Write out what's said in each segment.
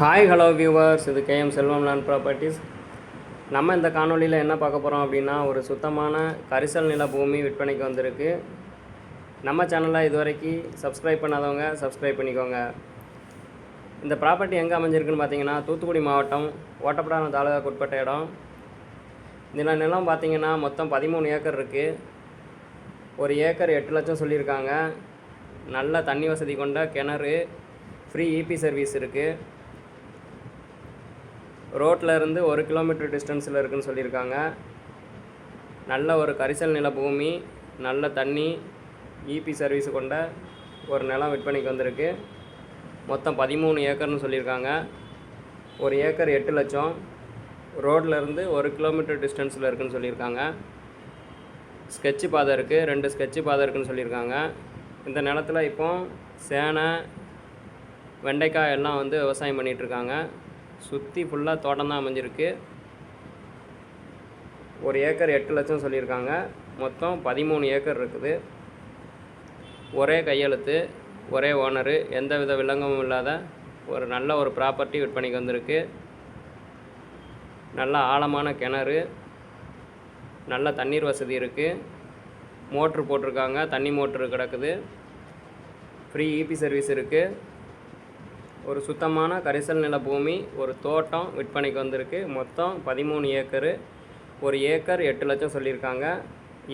Hi hello viewers இது KM Selvam land properties நம்ம இந்த காணொளியில் என்ன பார்க்க போகிறோம் அப்படின்னா ஒரு சுத்தமான கரிசல் நில பூமி விற்பனைக்கு வந்திருக்கு. நம்ம சேனலை இதுவரைக்கும் சப்ஸ்கிரைப் பண்ணாதவங்க சப்ஸ்கிரைப் பண்ணிக்கோங்க. இந்த ப்ராப்பர்ட்டி எங்கே அமைஞ்சிருக்குன்னு பார்த்தீங்கன்னா தூத்துக்குடி மாவட்டம் ஓட்டப்படான தாலுகாக்கு உட்பட்ட இடம். இந்த நிலம் பார்த்தீங்கன்னா மொத்தம் பதிமூணு ஏக்கர் இருக்குது ஒரு ஏக்கர் எட்டு லட்சம் சொல்லியிருக்காங்க. நல்ல தண்ணி வசதி கொண்ட கிணறு ஃப்ரீ இபி சர்வீஸ் இருக்குது ரோட்டில் இருந்து ஒரு கிலோமீட்டர் டிஸ்டன்ஸில் இருக்குதுன்னு சொல்லியிருக்காங்க. நல்ல ஒரு கரிசல் நில பூமி நல்ல தண்ணி இபி சர்வீஸ் கொண்ட ஒரு நிலம் விற்பனைக்கு வந்திருக்கு. மொத்தம் பதிமூணு ஏக்கர்னு சொல்லியிருக்காங்க. ஒரு ஏக்கர் எட்டு லட்சம். ரோட்ல இருந்து ஒரு கிலோமீட்டர் டிஸ்டன்ஸில் இருக்குதுன்னு சொல்லியிருக்காங்க. ஸ்கெட்சு பாதை இருக்குது ரெண்டு ஸ்கெட்சு பாதை இருக்குதுன்னு சொல்லியிருக்காங்க. இந்த நிலத்துல இப்போ சேனை வெண்டைக்காய் எல்லாம் வந்து விவசாயம் பண்ணிகிட்ருக்காங்க சுற்றி ஃபுல்லாக தோட்டம் தான் அமைஞ்சிருக்கு. ஒரு ஏக்கர் எட்டு லட்சம் சொல்லியிருக்காங்க. மொத்தம் பதிமூணு ஏக்கர் இருக்குது. ஒரே கையெழுத்து ஒரே ஓனரு எந்த வித விலங்கமும் இல்லாத ஒரு நல்ல ஒரு ப்ராப்பர்ட்டி விற்பனைக்கு வந்திருக்கு. நல்ல ஆழமான கிணறு நல்ல தண்ணீர் வசதி இருக்குது மோட்ரு போட்டிருக்காங்க தண்ணி மோட்ரு கிடக்குது. ஃப்ரீ இபி சர்வீஸ் இருக்குது ஒரு சுத்தமான கரிசல் நில பூமி ஒரு தோட்டம் விற்பனைக்கு வந்திருக்கு. மொத்தம் பதிமூணு ஏக்கரு. ஒரு ஏக்கர் எட்டு லட்சம் சொல்லியிருக்காங்க.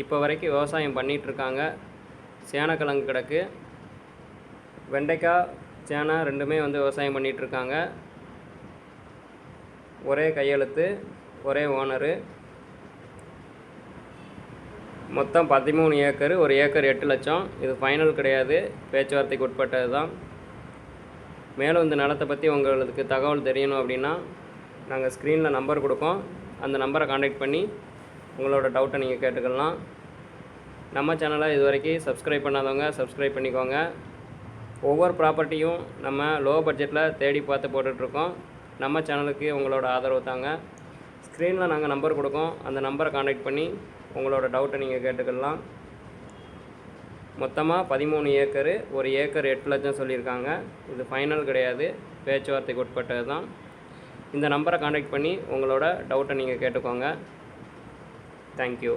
இப்போ வரைக்கும் விவசாயம் பண்ணிகிட்ருக்காங்க சேனக்கிழங்கு கிடக்கு. வெண்டைக்காய் சேனை ரெண்டுமே வந்து விவசாயம் பண்ணிகிட்ருக்காங்க ஒரே கையெழுத்து ஒரே ஓனரு. மொத்தம் பதிமூணு ஏக்கர். ஒரு ஏக்கர் எட்டு லட்சம். இது ஃபைனல் கிடையாது. பேச்சுவார்த்தைக்கு உட்பட்டது தான் மேலும் இந்த நிலத்தை பற்றி உங்களுக்கு தகவல் தெரியணும் அப்படின்னா நாங்கள் ஸ்க்ரீனில் நம்பர் கொடுப்போம். அந்த நம்பரை காண்டாக்ட் பண்ணி உங்களோட டவுட்டை நீங்கள் கேட்டுக்கலாம். நம்ம சேனலை இது வரைக்கும் சப்ஸ்கிரைப் பண்ணாதவங்க சப்ஸ்கிரைப் பண்ணிக்கோங்க. ஒவ்வொரு ப்ராப்பர்ட்டியும் நம்ம லோ பட்ஜெட்டில் தேடி பார்த்து போட்டுட்ருக்கோம். நம்ம சேனலுக்கு உங்களோட ஆதரவு தாங்க. ஸ்க்ரீனில் நாங்கள் நம்பர் கொடுக்கோம். அந்த நம்பரை காண்டாக்ட் பண்ணி உங்களோட டவுட்டை நீங்கள் கேட்டுக்கலாம். மொத்தமாக பதிமூணு ஏக்கரு ஒரு ஏக்கர் எட்டு லட்சம் சொல்லியிருக்காங்க. இது ஃபைனல் கிடையாது. பேச்சுவார்த்தைக்கு உட்பட்டது தான். இந்த நம்பரை காண்டாக்ட் பண்ணி உங்களோட டவுட்டை நீங்கள் கேட்டுக்கோங்க. தேங்க்யூ